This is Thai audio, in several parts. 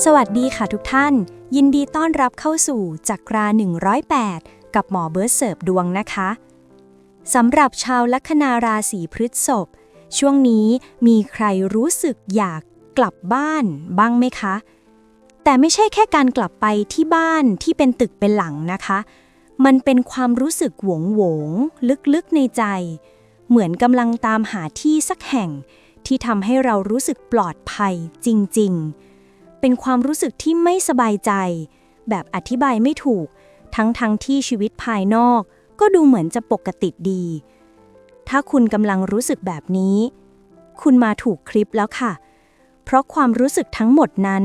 สวัสดีค่ะทุกท่าน ยินดีต้อนรับเข้าสู่จักรา 108 กับหมอเบิร์ดเสิร์ฟดวงนะคะสำหรับชาวลัคนาราศีพฤษภช่วงนี้มีใครรู้สึกอยากกลับบ้านบ้างไหมคะ แต่ไม่ใช่แค่การกลับไปที่บ้านที่เป็นตึกเป็นหลังนะคะ มันเป็นความรู้สึกหวงหวง ลึกๆในใจ เหมือนกำลังตามหาที่สักแห่ง ที่ทำให้เรารู้สึกปลอดภัยจริง ๆ เป็นความรู้สึกที่ไม่สบายใจ แบบอธิบายไม่ถูก ทั้งๆทที่ชีวิตภายนอก ก็ดูเหมือนจะปกติดี ถ้าคุณกำลังรู้สึกแบบนี้ คุณมาถูกคลิปแล้วค่ะ เพราะความรู้สึกทั้งหมดนั้น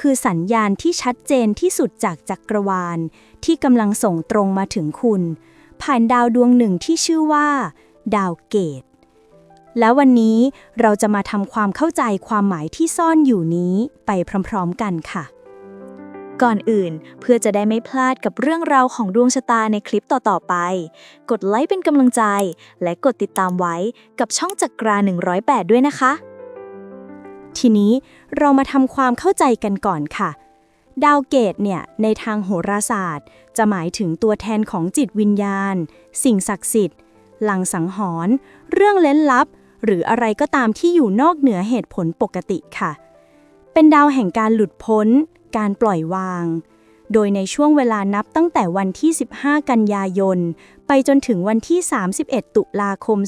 คือสัญญาณที่ชัดเจนที่สุดจากจักรวาล ที่กำลังส่งตรงมาถึงคุณ ผ่านดาวดวงหนึ่งที่ชื่อว่า ดาวเกต แล้ววันนี้เราจะมาทำความเข้าใจความหมายที่ซ่อนอยู่นี้ไปพร้อมๆกันค่ะ ก่อนอื่นเพื่อจะได้ไม่พลาดกับเรื่องราวของดวงชะตาในคลิปต่อ ๆ ไป กดไลค์เป็นกำลังใจ และกดติดตามไว้กับช่องจักรา 108 ด้วยนะคะ ทีนี้เรามาทำความเข้าใจกันก่อนค่ะ ดาวเกตเนี่ยในทางโหราศาสตร์ จะหมายถึงตัวแทนของจิตวิญญาณ สิ่งศักดิ์สิทธิ์ ลังสังหรณ์เรื่องเล้นลับ หรืออะไรก็ตามที่อยู่นอกเหนือเหตุผลปกติค่ะ เป็นดาวแห่งการหลุดพ้น การปล่อยวาง โดยในช่วงเวลานับตั้งแต่วันที่ 15 กันยายน ไปจนถึงวันที่ 31 ตุลาคม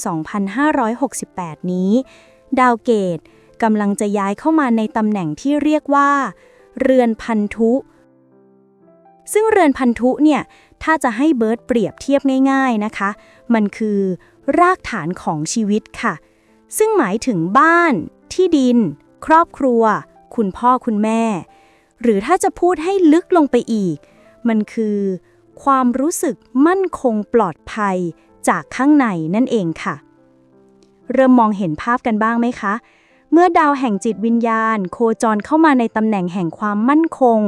2568 นี้ ดาวเกตกำลังจะย้ายเข้ามาในตำแหน่งที่เรียกว่า เรือนพันธุ ซึ่งเรือนพันธุเนี่ย ถ้าจะให้เบิร์ตเปรียบเทียบง่ายๆนะคะ มันคือ รากฐานของชีวิตค่ะ ซึ่งหมายถึงบ้าน ที่ดิน ครอบครัว คุณพ่อคุณแม่ หรือถ้าจะพูดให้ลึกลงไปอีก มันคือ ความรู้สึกมั่นคงปลอดภัยจากข้างในนั่นเองค่ะ เริ่มมองเห็นภาพกันบ้างไหมคะ เมื่อดาวแห่งจิตวิญญาณ โคจรเข้ามาในตำแหน่งแห่งความมั่นคง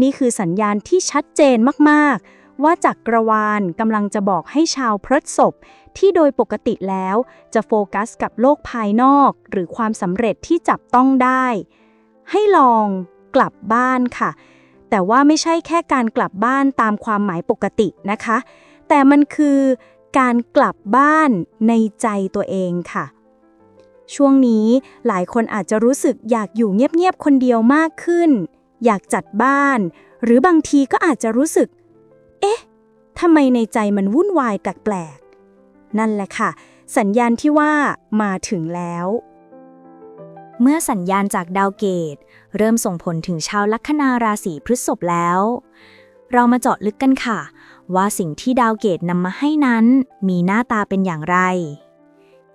นี่คือสัญญาณที่ชัดเจนมากๆ ว่าจักรวาลกำลังจะบอกให้ชาวพฤษภที่โดยปกติแล้วจะโฟกัสกับโลกภายนอกหรือความสำเร็จที่จับต้องได้ ให้ลองกลับบ้านค่ะ แต่ว่าไม่ใช่แค่การกลับบ้านตามความหมายปกตินะคะ แต่มันคือการกลับบ้านในใจตัวเองค่ะ ช่วงนี้หลายคนอาจจะรู้สึกอยากอยู่เงียบๆคนเดียวมากขึ้น อยากจัดบ้าน หรือบางทีก็อาจจะรู้สึก เอ๊ะทำไมในใจมันวุ่นวายแปลกๆนั่นแหละค่ะ สัญญาณที่ว่ามาถึงแล้ว เมื่อสัญญาณจากดาวเกต เริ่มส่งผลถึงชาวลัคนาราศีพฤษภแล้ว เรามาเจาะลึกกันค่ะ ว่าสิ่งที่ดาวเกตนำมาให้นั้น มีหน้าตาเป็นอย่างไร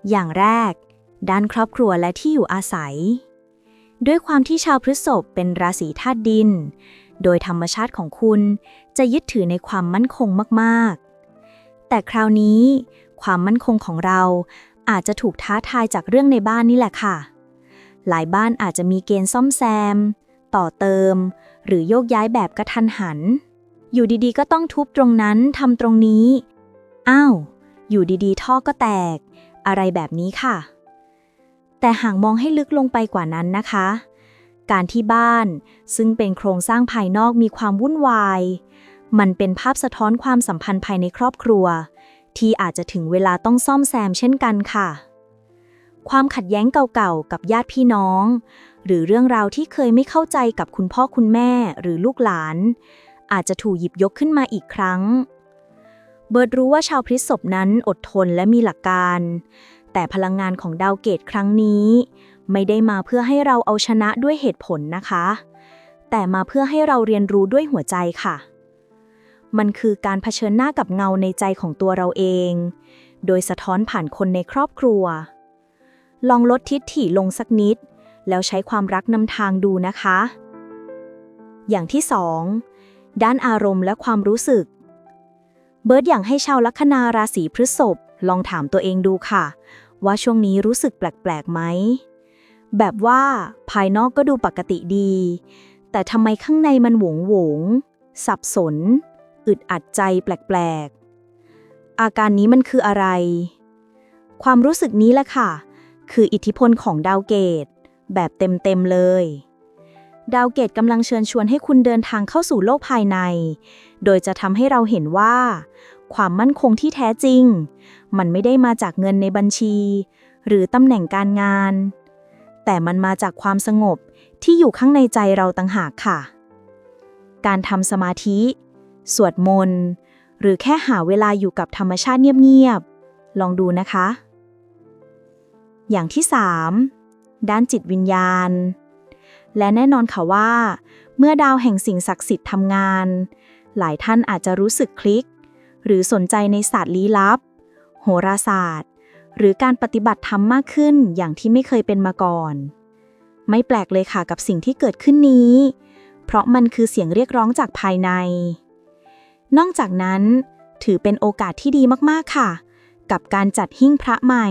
อย่างแรก ด้านครอบครัวและที่อยู่อาศัย ด้วยความที่ชาวพฤษภเป็นราศีธาตุดิน โดยธรรมชาติของคุณจะยึดถือในความมั่นคงมากๆ แต่คราวนี้ ความมั่นคงของเราอาจจะถูกท้าทายจากเรื่องในบ้านนี่แหละค่ะ หลายบ้านอาจจะมีเกณฑ์ซ่อมแซม ต่อเติม หรือโยกย้ายแบบกระทันหัน อยู่ดีๆ ก็ต้องทุบตรงนั้นทำตรงนี้ อ้าว อยู่ดีๆ ท่อก็แตก อะไรแบบนี้ค่ะ แต่หากมองให้ลึกลงไปกว่านั้นนะคะ การที่บ้าน ซึ่งเป็นโครงสร้างภายนอกมีความวุ่นวาย มันเป็นภาพสะท้อนความสัมพันธ์ภายในครอบครัว ที่อาจจะถึงเวลาต้องซ่อมแซมเช่นกันค่ะ ความขัดแย้งเก่าๆ กับญาติพี่น้อง หรือเรื่องราวที่เคยไม่เข้าใจกับคุณพ่อคุณแม่หรือลูกหลาน อาจจะถูกหยิบยกขึ้นมาอีกครั้ง เบิร์ดรู้ว่าชาวพฤษภนั้นอดทนและมีหลักการ แต่พลังงานของดาวเกตครั้งนี้ ไม่ได้มาเพื่อให้เราเอาชนะด้วยเหตุผลนะคะ แต่มาเพื่อให้เราเรียนรู้ด้วยหัวใจค่ะ มันคือการเผชิญหน้ากับเงาในใจของตัวเราเอง โดยสะท้อนผ่านคนในครอบครัว ลองลดทิฐิลงสักนิด แล้วใช้ความรักนำทางดูนะคะ อย่างที่สองด้านอารมณ์และความรู้สึก เบิร์ดอยากให้ชาวลัคนาราศีพฤษภลองถามตัวเองดูค่ะ ว่าช่วงนี้รู้สึกแปลกๆไหม แบบว่าภายนอกก็ดูปกติดี แต่ทำไมข้างในมันหวงหวง สับสน อึดอัดใจแปลกๆ อาการนี้มันคืออะไร ความรู้สึกนี้แหละค่ะ คืออิทธิพลของดาวเกต แบบเต็มๆเลย ดาวเกตกำลังเชิญชวนให้คุณเดินทางเข้าสู่โลกภายใน โดยจะทำให้เราเห็นว่า ความมั่นคงที่แท้จริง มันไม่ได้มาจากเงินในบัญชี หรือตำแหน่งการงาน แต่มันมาจากความสงบที่อยู่ข้างในใจเราต่างหากค่ะ การทำสมาธิ สวดมนต์ หรือแค่หาเวลาอยู่กับธรรมชาติเงียบๆ ลองดูนะคะ อย่างที่ 3 ด้านจิตวิญญาณ และแน่นอนค่ะว่า เมื่อดาวแห่งสิ่งศักดิ์สิทธิ์ทำงาน หลายท่านอาจจะรู้สึกคลิก หรือสนใจในศาสตร์ลี้ลับ โหราศาสตร์ หรือการปฏิบัติธรรมมากขึ้นอย่างที่ไม่เคยเป็นมาก่อน ไม่แปลกเลยค่ะกับสิ่งที่เกิดขึ้นนี้ เพราะมันคือเสียงเรียกร้องจากภายใน นอกจากนั้น ถือเป็นโอกาสที่ดีมากๆค่ะ กับการจัดหิ้งพระใหม่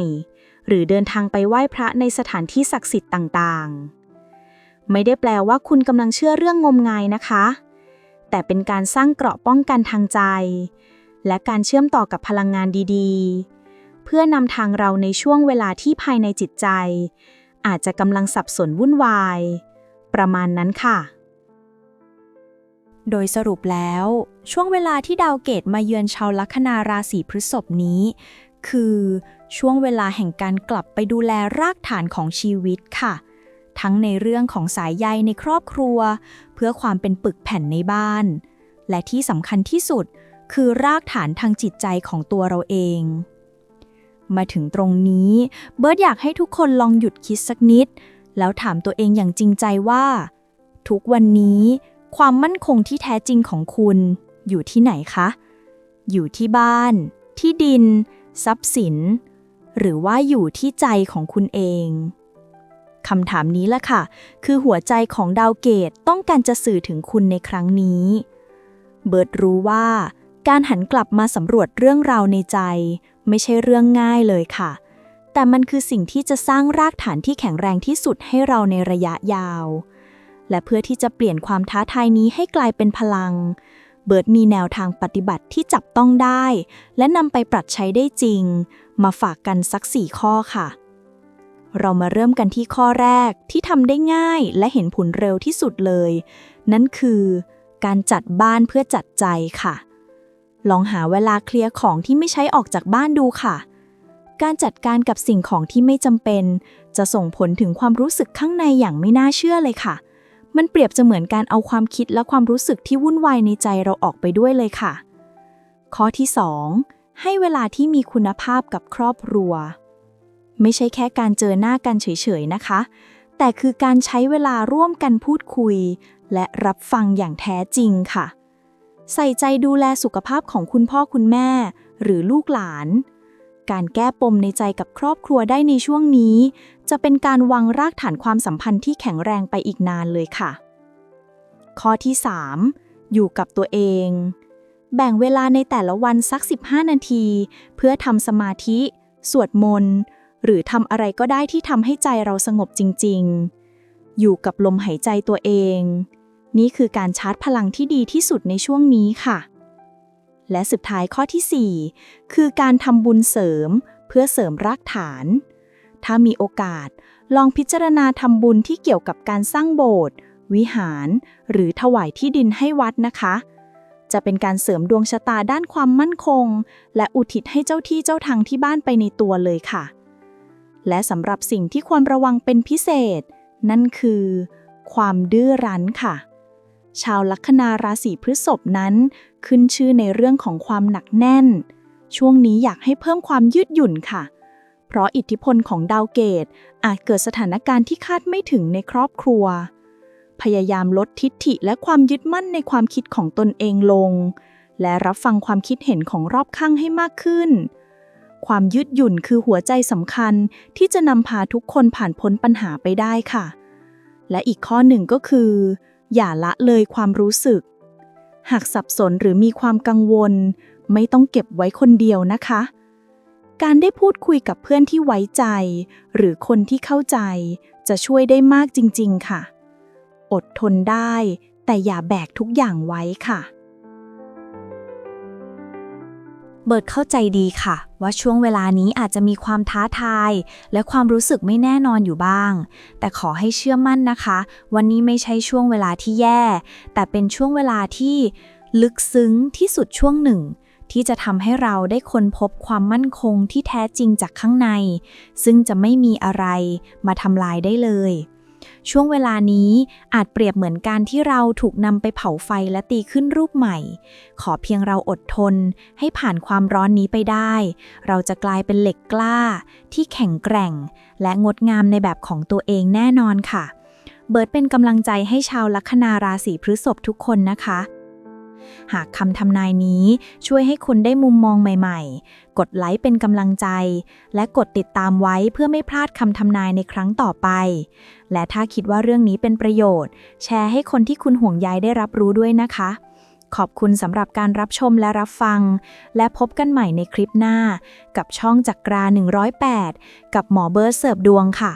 หรือเดินทางไปไหว้พระในสถานที่ศักดิ์สิทธิ์ต่างๆ ไม่ได้แปลว่าคุณกำลังเชื่อเรื่องงมงายนะคะ แต่เป็นการสร้างเกราะป้องกันทางใจ และการเชื่อมต่อกับพลังงานดีๆ เพื่อนำทางเราในช่วงเวลาที่ภายในจิตใจ อาจจะกำลังสับสนวุ่นวาย ประมาณนั้นค่ะ โดยสรุปแล้ว ช่วงเวลาที่ดาวเกตมาเยือนชาวลัคนาราศีพฤษภนี้ คือช่วงเวลาแห่งการกลับไปดูแลรากฐานของชีวิตค่ะ ทั้งในเรื่องของสายใยในครอบครัว เพื่อความเป็นปึกแผ่นในบ้าน และที่สำคัญที่สุดคือรากฐานทางจิตใจของตัวเราเอง มาถึงตรงนี้ เบิร์ดอยากให้ทุกคนลองหยุดคิดสักนิด แล้วถามตัวเองอย่างจริงใจว่า ทุกวันนี้ ความมั่นคงที่แท้จริงของคุณ อยู่ที่ไหนคะ อยู่ที่บ้าน ที่ดิน ทรัพย์สิน หรือว่าอยู่ที่ใจของคุณเองคำถามนี้แหละค่ะ คือหัวใจของดาวเกตต้องการจะสื่อถึงคุณในครั้งนี้ เบิร์ดรู้ว่า การหันกลับมาสำรวจเรื่องราวในใจ ไม่ใช่เรื่องง่ายเลยค่ะ แต่มันคือสิ่งที่จะสร้างรากฐานที่แข็งแรงที่สุดให้เราในระยะยาว และเพื่อที่จะเปลี่ยนความท้าทายนี้ให้กลายเป็นพลัง เบิร์ดมีแนวทางปฏิบัติที่จับต้องได้ และนำไปปรับใช้ได้จริง มาฝากกันสักสี่ข้อค่ะเรามาเริ่มกันที่ข้อแรกที่ทำได้ง่ายและเห็นผลเร็วที่สุดเลย นั่นคือ การจัดบ้านเพื่อจัดใจค่ะ ลองหาเวลาเคลียร์ของที่ไม่ใช้ออกจากบ้านดูค่ะ การจัดการกับสิ่งของที่ไม่จำเป็น จะส่งผลถึงความรู้สึกข้างในอย่างไม่น่าเชื่อเลยค่ะ มันเปรียบจะเหมือนการเอาความคิดและความรู้สึกที่วุ่นวายในใจเราออกไปด้วยเลยค่ะ ข้อที่ 2 ให้เวลาที่มีคุณภาพกับครอบครัว ไม่ใช่แค่การเจอหน้ากันเฉยๆนะคะ แต่คือการใช้เวลาร่วมกันพูดคุย และรับฟังอย่างแท้จริงค่ะ ใส่ใจดูแลสุขภาพของคุณพ่อคุณแม่ หรือลูกหลาน การแก้ปมในใจกับครอบครัวได้ในช่วงนี้ จะเป็นการวางรากฐานความสัมพันธ์ที่แข็งแรงไปอีกนานเลยค่ะ ข้อที่ 3 อยู่กับตัวเอง แบ่งเวลาในแต่ละวันสัก 15 นาที เพื่อทำสมาธิ สวดมนต์หรือทำอะไรก็ได้ที่ทำให้ใจเราสงบจริง ๆ อยู่กับลมหายใจตัวเอง นี่คือการชาร์จพลังที่ดีที่สุดในช่วงนี้ค่ะ และสุดท้ายข้อที่ 4 คือการทำบุญเสริม เพื่อเสริมรากฐาน ถ้ามีโอกาส ลองพิจารณาทำบุญที่เกี่ยวกับการสร้างโบสถ์วิหาร หรือถวายที่ดินให้วัดนะคะ จะเป็นการเสริมดวงชะตาด้านความมั่นคง และอุทิศให้เจ้าที่เจ้าทางที่บ้านไปในตัวเลยค่ะ และสำหรับสิ่งที่ควรระวังเป็นพิเศษ นั่นคือ ความดื้อรั้นค่ะ ชาวลัคนาราศีพฤษภนั้น ขึ้นชื่อในเรื่องของความหนักแน่น ช่วงนี้อยากให้เพิ่มความยืดหยุ่นค่ะ เพราะอิทธิพลของดาวเกต อาจเกิดสถานการณ์ที่คาดไม่ถึงในครอบครัว พยายามลดทิฐิและความยึดมั่นในความคิดของตนเองลง และรับฟังความคิดเห็นของรอบข้างให้มากขึ้น ความยืดหยุ่นคือหัวใจสำคัญที่จะนำพาทุกคนผ่านพ้นปัญหาไปได้ค่ะ และอีกข้อหนึ่งก็คือ อย่าละเลยความรู้สึก หากสับสนหรือมีความกังวล ไม่ต้องเก็บไว้คนเดียวนะคะ การได้พูดคุยกับเพื่อนที่ไว้ใจ หรือคนที่เข้าใจ จะช่วยได้มากจริง ๆ ค่ะ อดทนได้ แต่อย่าแบกทุกอย่างไว้ค่ะ เบิร์ดเข้าใจดีค่ะ ว่าช่วงเวลานี้อาจจะมีความท้าทาย และความรู้สึกไม่แน่นอนอยู่บ้าง แต่ขอให้เชื่อมั่นนะคะ วันนี้ไม่ใช่ช่วงเวลาที่แย่ แต่เป็นช่วงเวลาที่ลึกซึ้งที่สุดช่วงหนึ่ง ที่จะทำให้เราได้ค้นพบความมั่นคงที่แท้จริงจากข้างใน ซึ่งจะไม่มีอะไรมาทำลายได้เลย ช่วงเวลานี้อาจเปรียบเหมือนการที่เราถูกนำไปเผาไฟและตีขึ้นรูปใหม่ ขอเพียงเราอดทน ให้ผ่านความร้อนนี้ไปได้ เราจะกลายเป็นเหล็กกล้า ที่แข็งแกร่ง และงดงามในแบบของตัวเองแน่นอนค่ะ เบิร์ดเป็นกำลังใจให้ชาวลัคนาราศีพฤษภทุกคนนะคะ หากคำทำนายนี้ช่วยให้คุณได้มุมมองใหม่ ๆ กดไลค์เป็นกำลังใจ และกดติดตามไว้เพื่อไม่พลาดคำทำนายในครั้งต่อไป และถ้าคิดว่าเรื่องนี้เป็นประโยชน์ แชร์ให้คนที่คุณห่วงใยได้รับรู้ด้วยนะคะ ขอบคุณสำหรับการรับชมและรับฟัง และพบกันใหม่ในคลิปหน้า กับช่องจักรา 108 กับหมอเบิร์ดเสิร์ฟดวงค่ะ